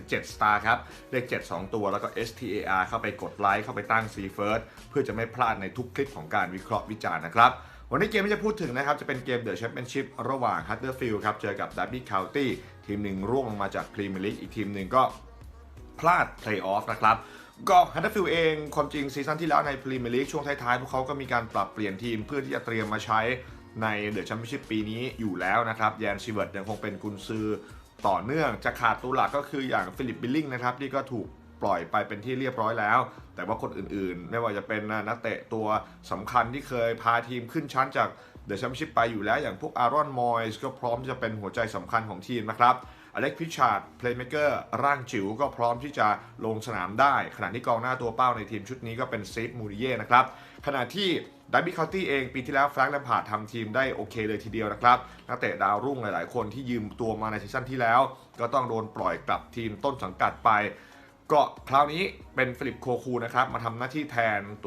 77 Star ครับ เลข 7 2 ตัวแล้วก็ STAR เข้าไปกดไลค์เข้าไปตั้ง C First เพื่อจะไม่พลาดในทุกคลิปของการวิเคราะห์วิจารณ์นะครับ วันนี้เกมที่จะพูดถึงนะครับ จะเป็นเกม The Championship ระหว่าง Huddersfield ครับ เจอกับ Derby County ทีมหนึ่งร่วงลงมาจาก Premier League อีกทีมหนึ่งก็พลาด Playoff นะครับก็ฮันเดอร์ฟิลเองความจริงซีซั่นที่แล้วในพรีเมียร์ลีกช่วงท้ายๆ พวกเขาก็มีการปรับเปลี่ยนทีมเพื่อที่จะเตรียมมาใช้ในเดอะแชมเปี้ยนชิพปีนี้อยู่แล้วนะครับแยนชีเวิร์ดยังคงเป็นกุนซือ ต่อเนื่องจะขาดตัวหลักก็คืออย่างฟิลิปบิลลิงนะครับที่ก็ถูกปล่อยไปเป็นที่เรียบร้อยแล้ว แต่ว่าคนอื่นๆ ไม่ว่าจะเป็นนักเตะตัวสำคัญที่เคยพาทีมขึ้นชั้นจากเดอะแชมเปี้ยนชิพไปอยู่แล้วอย่างพวกอารอนมอยส์ก็พร้อมจะเป็นหัวใจสำคัญของทีมนะครับ อเล็กพิชาร์ดเพลย์เม k เกอร์ร่างจิ๋วก็พร้อมที่จะลงสนามได้ ขณะที่กองหน้าตัวเป้าในทีมชุดนี้ก็เป็นเซฟมูริเย่นะครับขณะที่ดับบี้คาวตี้เองปีที่แล้วแฟรงค์แลมพาร์ดทำทีมได้โอเคเลยทีเดียวนะครับ นักเตะดาวรุ่งหลาย ๆ คนที่ยืมตัวมาในซีซั่นที่แล้ว ก็ต้องโดนปล่อยกลับทีมต้นสังกัดไป ก็คราวนี้เป็นฟิลิปโคคูนะครับมาทำหน้าที่แทนตัว